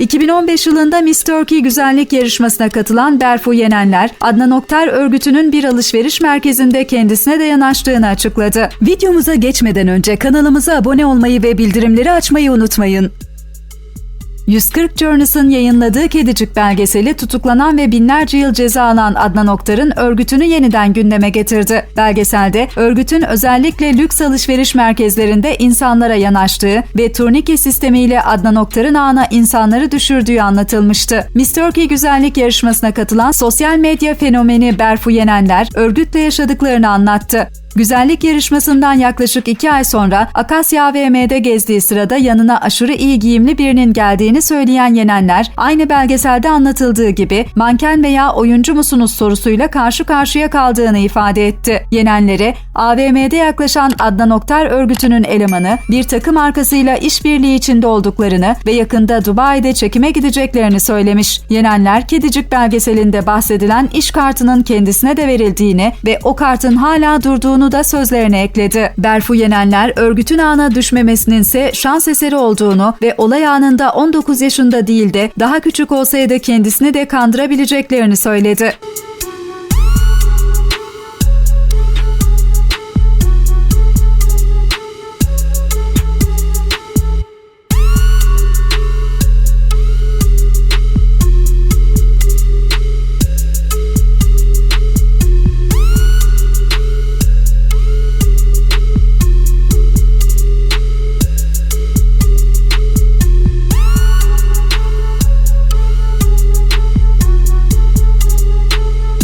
2015 yılında Miss Turkey güzellik yarışmasına katılan Berfu Yenenler, Adnan Oktar örgütünün bir alışveriş merkezinde kendisine de yanaştığını açıkladı. Videomuza geçmeden önce kanalımıza abone olmayı ve bildirimleri açmayı unutmayın. 140 Journals'ın yayınladığı Kedicik belgeseli tutuklanan ve binlerce yıl ceza alan Adnan Oktar'ın örgütünü yeniden gündeme getirdi. Belgeselde örgütün özellikle lüks alışveriş merkezlerinde insanlara yanaştığı ve turnike sistemiyle Adnan Oktar'ın ağına insanları düşürdüğü anlatılmıştı. Miss Turkey güzellik yarışmasına katılan sosyal medya fenomeni Berfu Yenenler örgütle yaşadıklarını anlattı. Güzellik yarışmasından yaklaşık iki ay sonra Akasya AVM'de gezdiği sırada yanına aşırı iyi giyimli birinin geldiğini söyleyen Yenenler, aynı belgeselde anlatıldığı gibi manken veya oyuncu musunuz sorusuyla karşı karşıya kaldığını ifade etti. Yenenlere AVM'de yaklaşan Adnan Oktar örgütünün elemanı bir takım arkasıyla işbirliği içinde olduklarını ve yakında Dubai'de çekime gideceklerini söylemiş. Yenenler Kedicik belgeselinde bahsedilen iş kartının kendisine de verildiğini ve o kartın hala durduğunu da sözlerine ekledi. Berfu Yenenler örgütün ağına düşmemesinin ise şans eseri olduğunu ve olay anında 19 yaşında değil de daha küçük olsaydı kendisini de kandırabileceklerini söyledi.